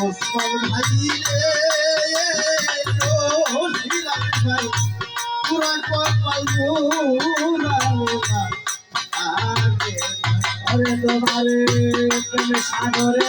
ওসমান ভাই রে ভাই পুরা কপাল আরে তোমারে প্রেম সাগরে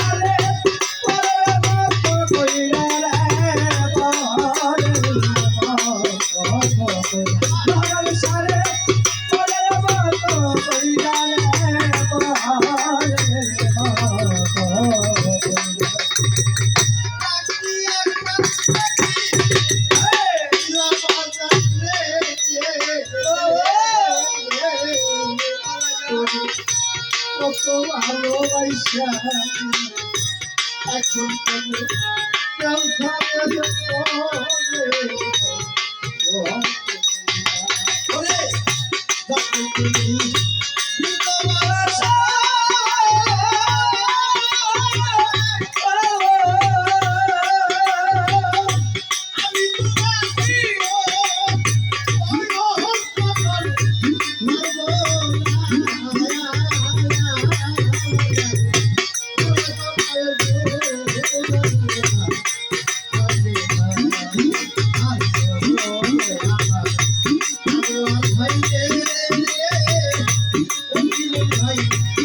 ভালোবাসা এখন তুমি ওরে যখন তুমি যায়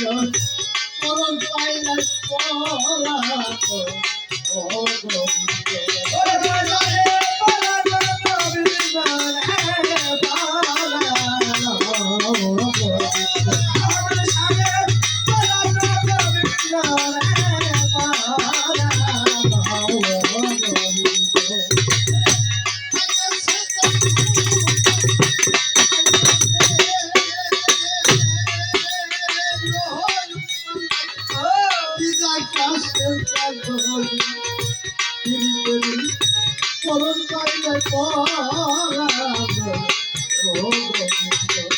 করণ করণ পাইলা ওরে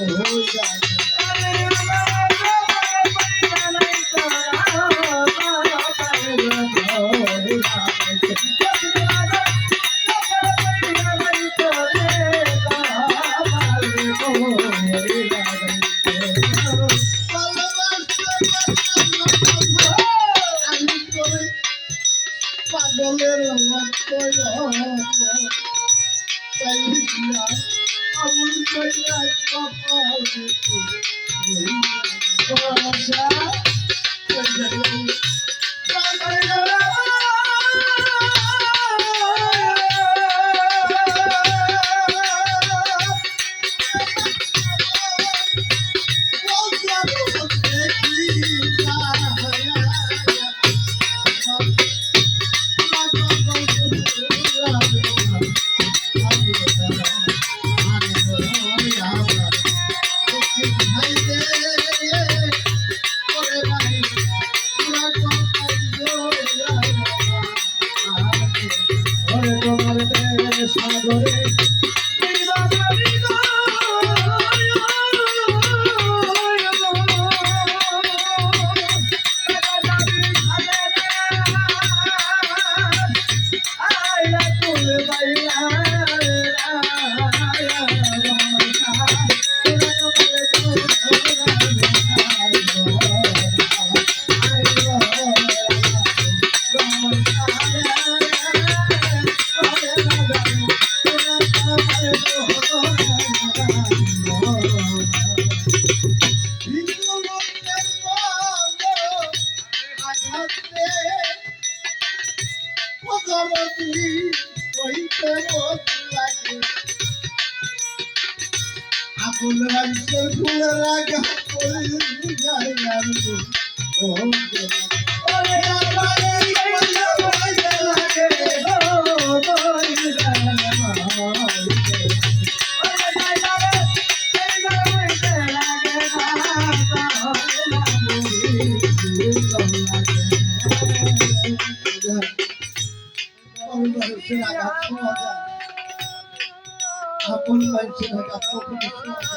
ওরে বাজার আমন কইরা কপাল রাজ্যের ফুলের রাগা পড়ে যায় আর ও। Sayın Hocam çok